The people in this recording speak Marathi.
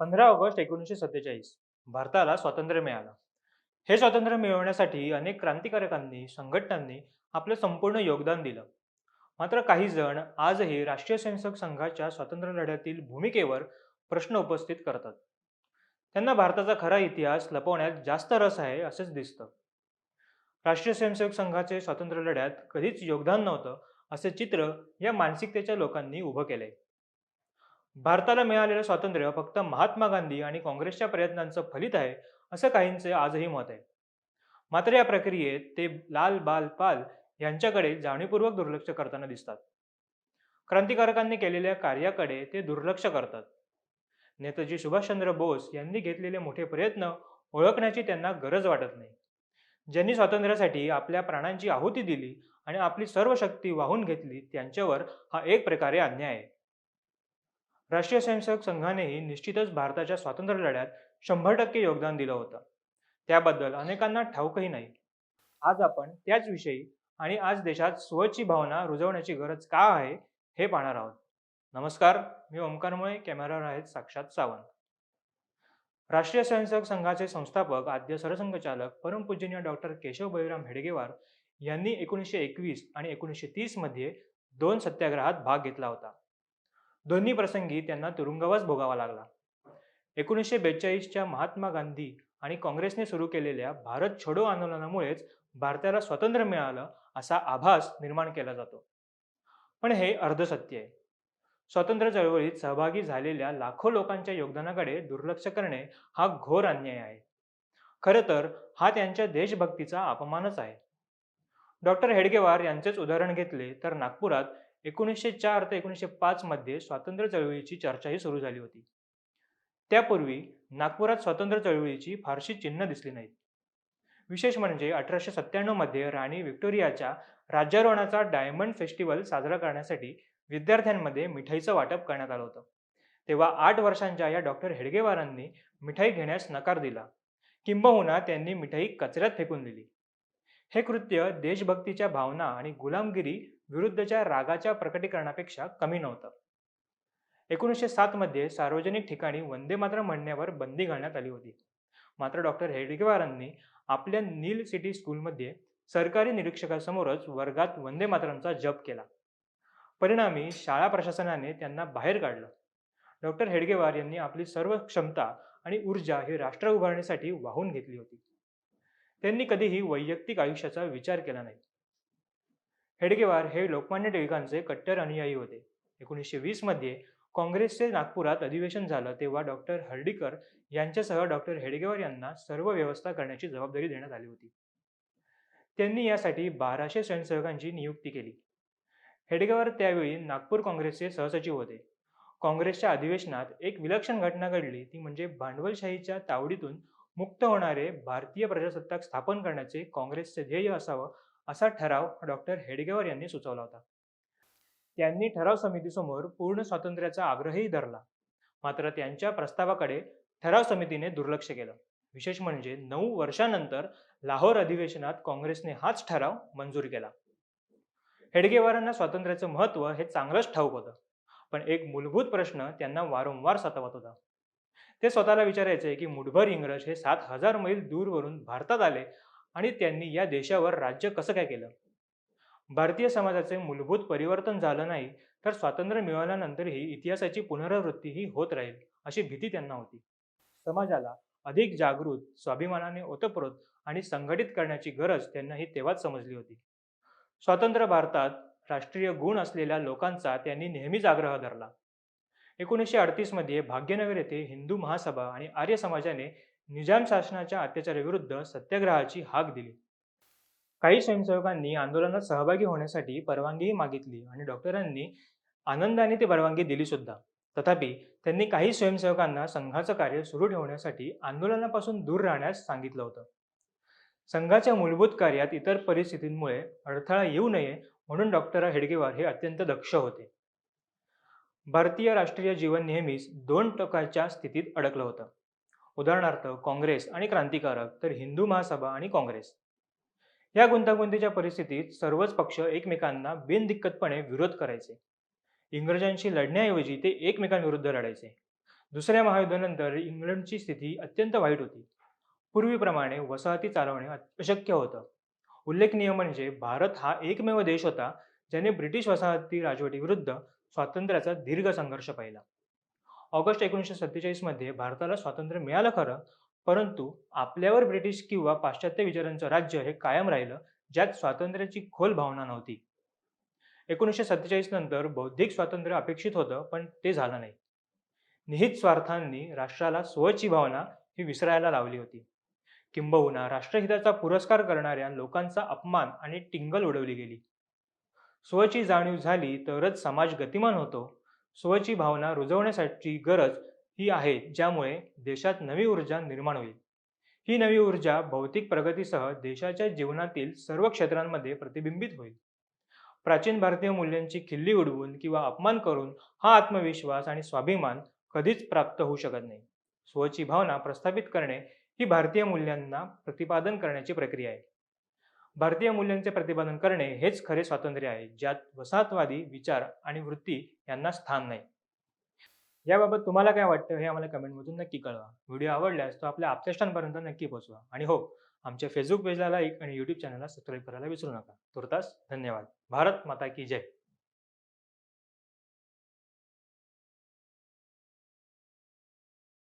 पंधरा ऑगस्ट एकोणीसशे सत्तेचाळीस. भारताला स्वातंत्र्य मिळालं. हे स्वातंत्र्य मिळवण्यासाठी अनेक क्रांतिकारकांनी संघटनांनी आपलं संपूर्ण योगदान दिलं. मात्र काही जण आजही राष्ट्रीय स्वयंसेवक संघाच्या स्वातंत्र्य लढ्यातील भूमिकेवर प्रश्न उपस्थित करतात. त्यांना भारताचा खरा इतिहास लपवण्यात जास्त रस आहे असेच दिसतं. राष्ट्रीय स्वयंसेवक संघाचे स्वातंत्र्य लढ्यात कधीच योगदान नव्हतं असे चित्र या मानसिकतेच्या लोकांनी उभं केलंय. भारताला मिळालेलं स्वातंत्र्य फक्त महात्मा गांधी आणि काँग्रेसच्या प्रयत्नांचं फलित आहे असं काहींचे आजही मत आहे. मात्र या प्रक्रियेत ते लाल बाल पाल यांच्याकडे जाणीवपूर्वक दुर्लक्ष करताना दिसतात. क्रांतिकारकांनी केलेल्या कार्याकडे ते दुर्लक्ष करतात. नेताजी सुभाषचंद्र बोस यांनी घेतलेले मोठे प्रयत्न ओळखण्याची त्यांना गरज वाटत नाही. ज्यांनी स्वातंत्र्यासाठी आपल्या प्राणांची आहुती दिली आणि आपली सर्व शक्ती वाहून घेतली त्यांच्यावर हा एक प्रकारे अन्याय आहे. राष्ट्रीय स्वयंसेवक संघानेही निश्चितच भारताच्या स्वातंत्र्य लढ्यात शंभर टक्के योगदान दिलं होतं. त्याबद्दल अनेकांना ठाऊकही नाही. आज आपण त्याच विषयी आणि आज देशात स्वची भावना रुजवण्याची गरज का आहे हे पाहणार आहोत. नमस्कार मी ओमकारमुळे कॅमेरावर आहेत साक्षात सावंत. राष्ट्रीय स्वयंसेवक संघाचे संस्थापक आद्य सरसंघचालक परमपूजनीय डॉक्टर केशव बळीराम हेडगेवार यांनी एकोणीसशे एकवीस आणि एकोणीसशे तीसमध्ये दोन सत्याग्रहात भाग घेतला होता. दोन्ही प्रसंगी त्यांना तुरुंगवास भोगावा लागला. एकोणीसशे बेचाळीसच्या महात्मा गांधी आणि काँग्रेसने सुरू केलेल्या भारत छोडो आंदोलनामुळेच भारताला स्वातंत्र्य मिळालं असा आभास निर्माण केला जातो. पण हे अर्धसत्य आहे. स्वातंत्र्य चळवळीत सहभागी झालेल्या लाखो लोकांच्या योगदानाकडे दुर्लक्ष करणे हा घोर अन्याय आहे. खरं तर हा त्यांच्या देशभक्तीचा अपमानच आहे. डॉक्टर हेडगेवार यांचेच उदाहरण घेतले तर नागपुरात एकोणीसशे चार ते एकोणीसशे पाचमध्ये स्वातंत्र्य चळवळीची चर्चाही सुरू झाली होती. त्यापूर्वी नागपुरात स्वातंत्र्य चळवळीची फारशी चिन्ह दिसली नाहीत. विशेष म्हणजे अठराशे सत्त्याण्णवमध्ये राणी व्हिक्टोरियाच्या राज्यारोहणाचा डायमंड फेस्टिवल साजरा करण्यासाठी विद्यार्थ्यांमध्ये मिठाईचं वाटप करण्यात आलं होतं. तेव्हा आठ वर्षांच्या या डॉक्टर हेडगेवारांनी मिठाई घेण्यास नकार दिला. किंबहुना त्यांनी मिठाई कचऱ्यात फेकून दिली. हे कृत्य देशभक्तीच्या भावना आणि गुलामगिरी विरुद्धच्या रागाच्या प्रकटीकरणापेक्षा कमी नव्हतं. एकोणीसशे सातमध्ये सार्वजनिक ठिकाणी वंदे मातरम म्हणण्यावर बंदी घालण्यात आली होती. मात्र डॉक्टर हेडगेवारांनी आपल्या नील सिटी स्कूलमध्ये सरकारी निरीक्षकासमोरच वर्गात वंदे मातरमचा जप केला. परिणामी शाळा प्रशासनाने त्यांना बाहेर काढलं. डॉक्टर हेडगेवार यांनी आपली सर्व क्षमता आणि ऊर्जा ही राष्ट्र उभारणीसाठी वाहून घेतली होती. त्यांनी कधीही वैयक्तिक आयुष्याचा विचार केला नाही. हेडगेवार हे लोकमान्य टिळकांचे कट्टर अनुयायी होते. एकोणीसशे वीसमध्ये काँग्रेसचे नागपुरात अधिवेशन झालं तेव्हा डॉक्टर हर्डीकर यांच्यासह डॉक्टर हेडगेवार यांना सर्व व्यवस्था करण्याची जबाबदारी देण्यात आली होती. त्यांनी यासाठी बाराशे स्वयंसेवकांची नियुक्ती केली. हेडगेवार त्यावेळी नागपूर काँग्रेसचे सहसचिव होते. काँग्रेसच्या अधिवेशनात एक विलक्षण घटना घडली. ती म्हणजे भांडवलशाहीच्या तावडीतून मुक्त होणारे भारतीय प्रजासत्ताक स्थापन करण्याचे काँग्रेसचे ध्येय असावं असा ठराव डॉक्टर हेडगेवर यांनी सुचवला होता. त्यांनी ठराव समितीसमोर पूर्ण स्वातंत्र्याचा आग्रहही धरला. मात्र त्यांच्या प्रस्तावाकडे ठराव समितीने दुर्लक्ष केलं. विशेष म्हणजे नऊ वर्षानंतर लाहोर अधिवेशनात काँग्रेसने हाच ठराव मंजूर केला. हेडगेवारांना स्वातंत्र्याचं महत्त्व हे चांगलंच ठाऊक होतं. पण एक मूलभूत प्रश्न त्यांना वारंवार सतावत होता. ते स्वतःला विचारायचे की मुठभर इंग्रज हे सात हजार मैल दूरवरून भारतात आले आणि त्यांनी या देशावर राज्य कसं काय केलं? भारतीय समाजाचे मूलभूत परिवर्तन झालं नाही तर स्वातंत्र्य मिळाल्यानंतरही इतिहासाची पुनरावृत्तीही होत राहील अशी भीती त्यांना होती. समाजाला अधिक जागृत स्वाभिमानाने ओतप्रोत आणि संघटित करण्याची गरज त्यांना ही तेव्हाच समजली होती. स्वतंत्र भारतात राष्ट्रीय गुण असलेल्या लोकांचा त्यांनी नेहमीच आग्रह धरला. एकोणीसशे अडतीसमध्ये भाग्यनगर येथे हिंदू महासभा आणि आर्य समाजाने निजाम शासनाच्या अत्याचाराविरुद्ध सत्याग्रहाची हाक दिली. काही स्वयंसेवकांनी आंदोलनात सहभागी होण्यासाठी परवानगीही मागितली आणि डॉक्टरांनी आनंदाने ती परवानगी दिली सुद्धा. तथापि त्यांनी काही स्वयंसेवकांना संघाचं कार्य सुरू ठेवण्यासाठी आंदोलनापासून दूर राहण्यास सांगितलं होतं. संघाच्या मूलभूत कार्यात इतर परिस्थितींमुळे अडथळा येऊ नये म्हणून डॉक्टर हेडगेवार हे अत्यंत दक्ष होते. भारतीय राष्ट्रीय जीवन नेहमीच दोन टोकाच्या स्थितीत अडकलं होतं. उदाहरणार्थ काँग्रेस आणि क्रांतिकारक तर हिंदू महासभा आणि काँग्रेस. या गुंतागुंतीच्या परिस्थितीत सर्वच पक्ष एकमेकांना बिनदिक्कतपणे विरोध करायचे. इंग्रजांशी लढण्याऐवजी ते एकमेकांविरुद्ध लढायचे. दुसऱ्या महायुद्धानंतर इंग्लंडची स्थिती अत्यंत वाईट होती. पूर्वीप्रमाणे वसाहती चालवणे अशक्य होतं. उल्लेखनीय म्हणजे भारत हा एकमेव देश होता ज्याने ब्रिटिश वसाहती राजवटीविरुद्ध स्वातंत्र्याचा दीर्घ संघर्ष पाहिला. ऑगस्ट एकोणीसशे सत्तेचाळीसमध्ये भारताला स्वातंत्र्य मिळालं खरं परंतु आपल्यावर ब्रिटिश किंवा पाश्चात्य विचारांचं राज्य हे कायम राहिलं ज्यात स्वातंत्र्याची खोल भावना नव्हती. एकोणीसशे सत्तेचाळीस नंतर बौद्धिक स्वातंत्र्य अपेक्षित होतं पण ते झालं नाही. निहित स्वार्थांनी राष्ट्राला स्वची भावना ही विसरायला लावली होती. किंबहुना राष्ट्रहिताचा पुरस्कार करणाऱ्या लोकांचा अपमान आणि टिंगल उडवली गेली. स्वची जाणीव झाली तरच समाज गतिमान होतो स्वची भावना रुजवण्यासाठी गरज ही आहे ज्यामुळे देशात नवी ऊर्जा निर्माण होईल. ही नवी ऊर्जा भौतिक प्रगतीसह देशाच्या जीवनातील सर्व क्षेत्रांमध्ये प्रतिबिंबित होईल. प्राचीन भारतीय मूल्यांची खिल्ली उडवून किंवा अपमान करून हा आत्मविश्वास आणि स्वाभिमान कधीच प्राप्त होऊ शकत नाही. स्वची भावना प्रस्थापित करणे ही भारतीय मूल्यांना प्रतिपादन करण्याची प्रक्रिया आहे. भारतीय मूल्यांचे प्रतिपादन करणे हेच खरे स्वातंत्र्य आहे ज्यात वसाहतवादी विचार आणि वृत्ती यांना स्थान नाही. याबाबत तुम्हाला काय वाटतं हे आम्हाला कमेंटमधून नक्की कळवा. व्हिडिओ आवडल्यास तो आपल्या आपतेष्टांपर्यंत नक्की पोहोचवा. आणि हो आमच्या फेसबुक पेजला लाईक आणि यूट्यूब चॅनलला सबस्क्राईब करायला विसरू नका. तुर्तास धन्यवाद. भारत माता की जय.